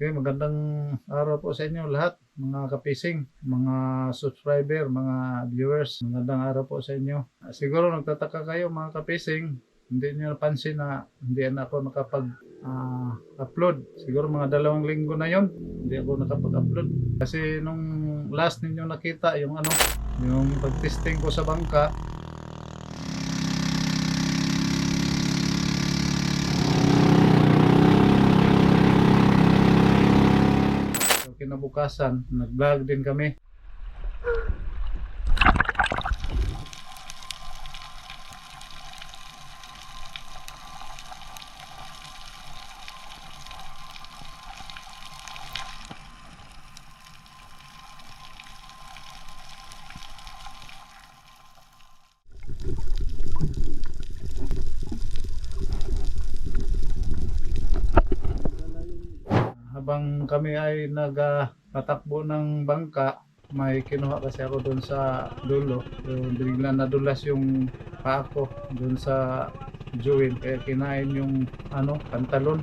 Okay, magandang araw po sa inyo lahat, mga kapising, mga subscriber, mga viewers. Magandang araw po sa inyo. Ah, Siguro nagtataka kayo mga kapising, hindi niyo napansin na hindi na ako nakapag-upload. Siguro mga dalawang linggo na yon hindi ako nakapag-upload. Kasi nung last ninyo nakita, yung ano, yung pag-testing ko sa bangka, Kinabukasan, nag-vlog din kami. Habang kami ay nagpatakbo ng bangka, may kinuha kasi ako doon sa dulo. So, bigla nadulas yung paa ko doon sa join. Kaya kinain yung ano, pantalon.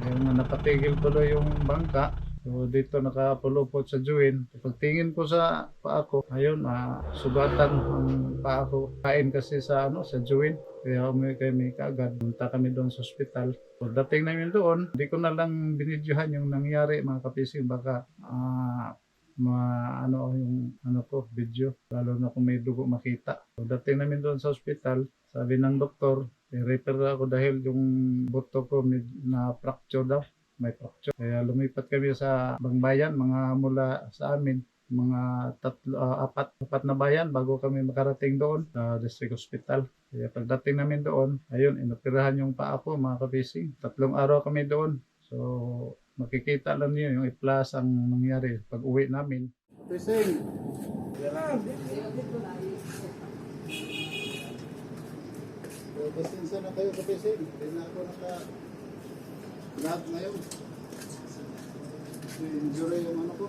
Kaya napatigil tuloy yung bangka. So dito nakapulupot sa join. Pagtingin ko sa paa ko, ayun, ah, sugatan ang paa ko. Kain kasi sa ano, sa join. Kaya umuwi kami kaagad. Punta kami doon sa ospital. Pagdating namin doon, hindi ko na lang binidyohan yung nangyari mga kapising. Baka ah, ma ano yung ano ko video lalo na kung may dugo makita. Pagdating namin doon sa ospital, sabi ng doktor, i-refer ako dahil yung buto ko na fracture daw. May fracture. Kaya lumipat kami sa Bangbayan, mga mula sa amin mga tatlo, ah, apat, apat na bayan bago kami makarating doon sa district hospital. Kaya pagdating namin doon, ayun, inoperahan yung paa ko mga kabising. Tatlong araw kami doon. So, makikita lang niyo yung i-plus ang nangyari pag uwi namin. Kabising! Pasensya na kayo kabising. Hindi na ako naka-vlog ngayon. Injury yung ano ko.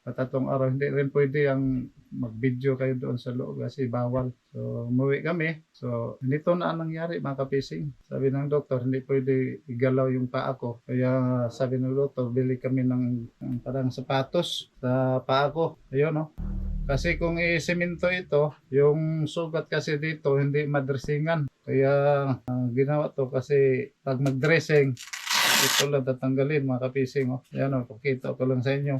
Patatong araw, hindi rin pwede ang mag-video kayo doon sa loob kasi bawal. So, umuwi kami. So, nito na ang nangyari mga kapising. Sabi ng doktor, hindi pwede igalaw yung paa ko. Kaya sabi ng doktor, bili kami ng, ng parang sapatos sa paa ko. Ayun, no? Kasi kung i-semento ito, yung sugat kasi dito hindi madressingan. Kaya ah, ginawa to kasi pag mag-dressing, ito lang tatanggalin mga kapising. Oh. Yan o, pakita ko lang sa inyo.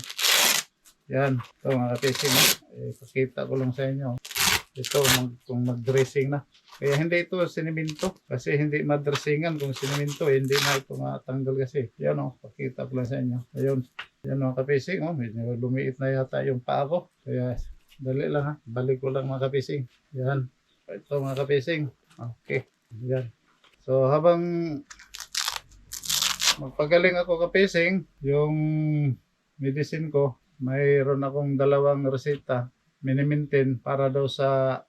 Yan, ito mga kapising. Oh. Eh, pakita ko lang sa inyo. Ito, mag, kung mag-dressing na. Kaya hindi ito siniminto. Kasi hindi madressingan kung siniminto. Eh, hindi na ito matanggal kasi. Yan o, pakita ko lang sa inyo. Ayun. Yan mga kapising. Oh, medyo lumiit na yata yung paa ko. Kaya dali lang ha. Balik ko lang mga kapising. Yan. Ito mga kapising. Okay. Yan. So habang magpagaling ako kapising, yung medicine ko, mayroon akong dalawang reseta. Minimintin para daw sa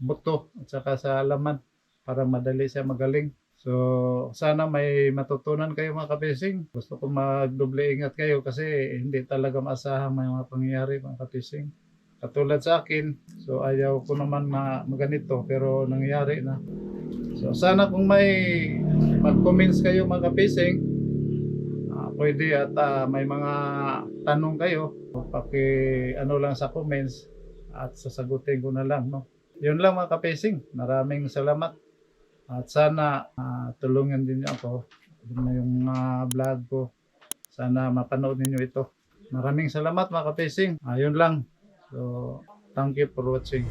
buto at saka sa laman para madali siya magaling. So, sana may matutunan kayo mga kapising. Gusto ko magdoble ingat kayo kasi hindi talaga maasahan may mga pangyayari mga kapising. Katulad sa akin, so ayaw ko naman na maganito pero nangyayari na. So, sana kung may mag-comments kayo mga kapising, pwede at ah, may mga tanong kayo, paki ano lang sa comments at sasagutin ko na lang. No? Yun lang mga kapising. Maraming salamat. At sana ah, tulungan din ako na yung ah, vlog ko. Sana mapanood ninyo ito. Maraming salamat mga kapising. Ayun lang. So, thank you for watching.